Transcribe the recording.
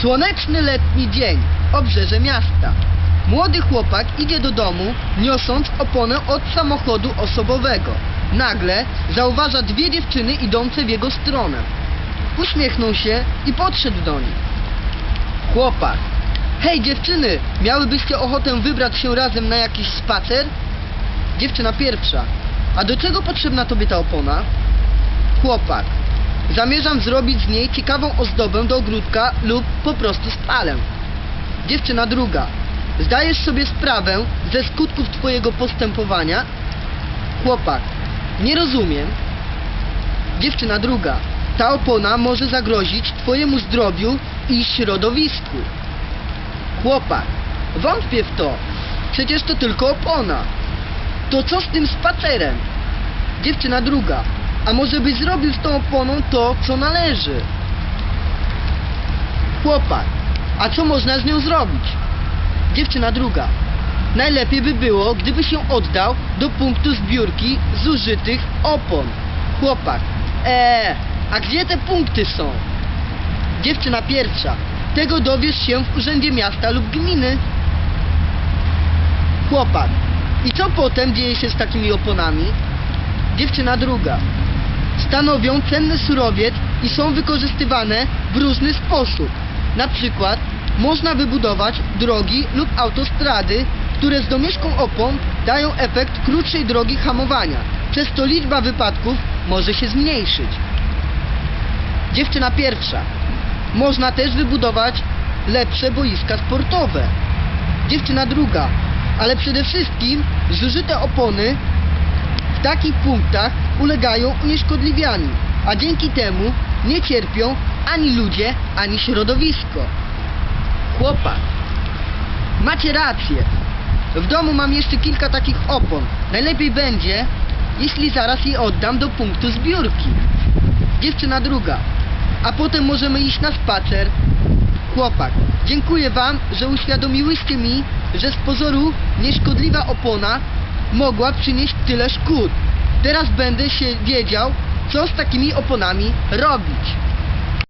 Słoneczny letni dzień, obrzeże miasta. Młody chłopak idzie do domu, niosąc oponę od samochodu osobowego. Nagle zauważa dwie dziewczyny idące w jego stronę. Uśmiechnął się i podszedł do nich. Chłopak. Hej dziewczyny, miałybyście ochotę wybrać się razem na jakiś spacer? Dziewczyna pierwsza. A do czego potrzebna tobie ta opona? Chłopak. Zamierzam zrobić z niej ciekawą ozdobę do ogródka lub po prostu spalę. Dziewczyna druga. Zdajesz sobie sprawę ze skutków twojego postępowania? Chłopak. Nie rozumiem. Dziewczyna druga. Ta opona może zagrozić twojemu zdrowiu i środowisku. Chłopak. Wątpię w to. Przecież to tylko opona. To co z tym spacerem? Dziewczyna druga. A może byś zrobił z tą oponą to, co należy? Chłopak. A co można z nią zrobić? Dziewczyna druga. Najlepiej by było, gdyby się oddał do punktu zbiórki zużytych opon. Chłopak. Eee, a gdzie te punkty są? Dziewczyna pierwsza. Tego dowiesz się w urzędzie miasta lub gminy. Chłopak. I co potem dzieje się z takimi oponami? Dziewczyna druga. Stanowią cenny surowiec i są wykorzystywane w różny sposób. Na przykład można wybudować drogi lub autostrady, które z domieszką opon dają efekt krótszej drogi hamowania. Przez to liczba wypadków może się zmniejszyć. Dziewczyna pierwsza. Można też wybudować lepsze boiska sportowe. Dziewczyna druga. Ale przede wszystkim zużyte opony w takich punktach ulegają unieszkodliwianiu, a dzięki temu nie cierpią ani ludzie, ani środowisko. Chłopak. Macie rację. W domu mam jeszcze kilka takich opon. Najlepiej będzie, jeśli zaraz je oddam do punktu zbiórki. Dziewczyna druga. A potem możemy iść na spacer. Chłopak. Dziękuję wam, że uświadomiłyście mi, że z pozoru nieszkodliwa opona mogła przynieść tyle szkód. Teraz będę się wiedział, co z takimi oponami robić.